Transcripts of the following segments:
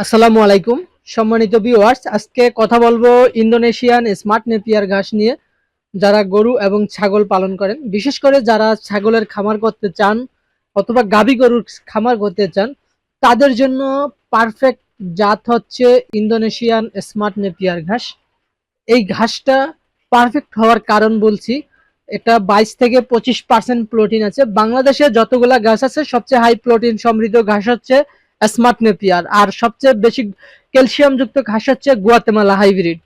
আসসালামু আলাইকুম। সম্মানিত ভিউয়ার্স আজকে কথা বলব ইন্দোনেশিয়ান স্মার্ট নেপিয়ার ঘাস নিয়ে, যারা গরু এবং ছাগল পালন করেন। বিশেষ করে যারা ছাগলের খামার করতে চান অথবা গাভী গরুর খামার করতে চান, তাদের জন্য পারফেক্ট জাত হচ্ছে ইন্দোনেশিয়ান স্মার্ট নেপিয়ার ঘাস। এই ঘাসটা পারফেক্ট হওয়ার কারণ বলছি, এটা বাইশ থেকে পঁচিশ পার্সেন্ট প্রোটিন আছে। বাংলাদেশে যতগুলা ঘাস আছে, সবচেয়ে হাই প্রোটিন সমৃদ্ধ ঘাস হচ্ছে স্মার্ট নেপিয়ার আর সবচেয়ে বেশি ক্যালসিয়াম যুক্ত ঘাস হচ্ছে গুয়াতেমালা হাইব্রিড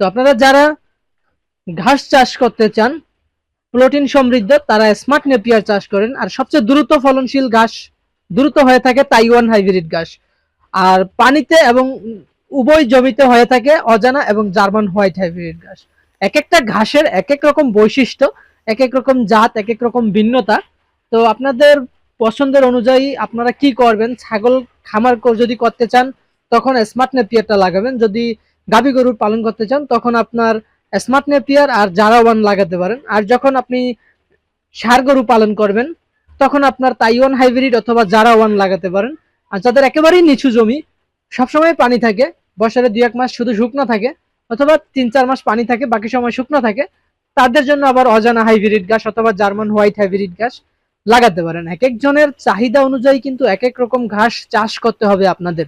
তো আপনারা যারা ঘাস চাষ করতে চান প্রোটিন সমৃদ্ধ, তারা স্মার্ট নেপিয়ার চাষ করেন। আর সবচেয়ে দ্রুত ফলনশীল ঘাস দ্রুত হয়ে থাকে তাইওয়ান হাইব্রিড ঘাস। আর পানিতে এবং উভয় জমিতে হয়ে থাকে অজানা এবং জার্মান হোয়াইট হাইব্রিড ঘাস। এক একটা ঘাসের এক এক রকম বৈশিষ্ট্য, এক এক রকম জাত, এক এক রকম ভিন্নতা। তো আপনাদের পছন্দের অনুযায়ী আপনারা কি করবেন? ছাগল খামার যদি করতে চান, তখন স্মার্ট নেপিয়ারটা লাগাবেন। যদি গাভী গরুর পালন করতে চান, তখন আপনার স্মার্ট নেপিয়ার আর জারা ওয়ান লাগাতে পারেন। আর যখন আপনি ষাঁড় গরু পালন করবেন, তখন আপনার তাইওয়ান হাইব্রিড অথবা জারা ওয়ান লাগাতে পারেন। আর যাদের একেবারেই নিচু জমি, সবসময় পানি থাকে। বছরে দু এক মাস শুধু শুকনো থাকে, অথবা তিন চার মাস পানি থাকে, বাকি সময় শুকনো থাকে। তাদের জন্য আবার অজানা হাইব্রিড গাছ অথবা জার্মান হোয়াইট হাইব্রিড গাছ লাগাতে পারেন। এক একজনের চাহিদা অনুযায়ী কিন্তু এক এক রকম ঘাস চাষ করতে হবে আপনাদের।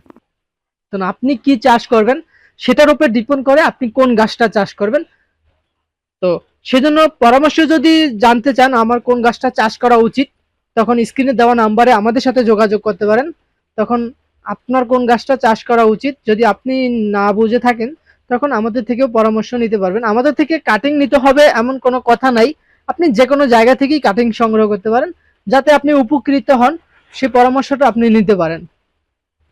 তো আপনি কি চাষ করবেন সেটার উপর ডিপেন্ড করে আপনি কোন গাছটা চাষ করবেন। তো সেজন্য পরামর্শ যদি জানতে চান আমার কোন গাছটা চাষ করা উচিত, তখন স্ক্রিনে দেওয়া নাম্বারে আমাদের সাথে যোগাযোগ করতে পারেন। তখন আপনার কোন গাছটা চাষ করা উচিত যদি আপনি না বুঝে থাকেন, তখন আমাদের থেকেও পরামর্শ নিতে পারবেন। আমাদের থেকে কাটিং নিতে হবে এমন কোনো কথা নাই। আপনি যে কোনো জায়গা থেকেই কাটিং সংগ্রহ করতে পারেন। যাতে আপনি উপকৃত হন সেই পরামর্শটা আপনি নিতে পারেন।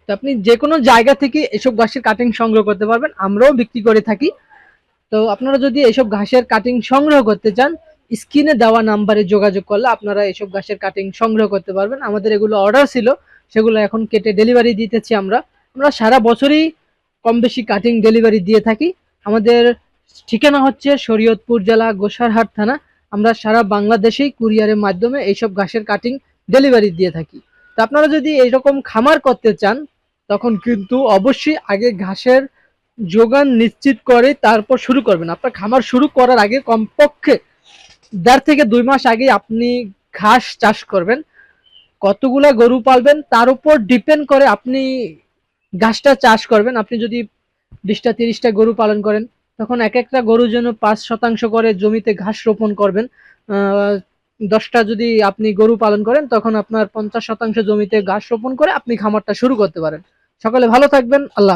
তো আপনি যে কোনো জায়গা থেকে এসব ঘাসের কাটিং সংগ্রহ করতে পারবেন, আমরাও বিক্রি করে থাকি। তো আপনারা যদি এসব ঘাসের কাটিং সংগ্রহ করতে চান, স্ক্রিনে দেওয়া নাম্বারে যোগাযোগ করলে আপনারা এসব ঘাসের কাটিং সংগ্রহ করতে পারবেন। আমাদের এগুলো অর্ডার ছিল, সেগুলো এখন কেটে ডেলিভারি দিতেছি আমরা। আমরা সারা বছরই কম বেশি কাটিং ডেলিভারি দিয়ে থাকি। আমাদের ঠিকানা হচ্ছে শরীয়তপুর জেলা গোসারহাট থানা আমরা সারা বাংলাদেশেই কুরিয়ারের মাধ্যমে এইসব ঘাসের কাটিং ডেলিভারি দিয়ে থাকি। তো আপনারা যদি এইরকম খামার করতে চান, তখন কিন্তু অবশ্যই আগে ঘাসের যোগান নিশ্চিত করে তারপর শুরু করবেন। আপনার খামার শুরু করার আগে কমপক্ষে দেড় থেকে দুই মাস আগে আপনি ঘাস চাষ করবেন। কতগুলা গরু পালবেন, তার উপর ডিপেন্ড করে আপনি ঘাসটা চাষ করবেন। আপনি যদি বিশটা, তিরিশটা গরু পালন করেন তখন এক একটা গরুর জন্য পাঁচ শতাংশ করে জমিতে ঘাস রোপণ করবেন। দশটা যদি আপনি গরু পালন করেন, তখন আপনার পঞ্চাশ শতাংশ জমিতে ঘাস রোপণ করে আপনি খামারটা শুরু করতে পারেন। সকালে ভালো থাকবেন। আল্লাহ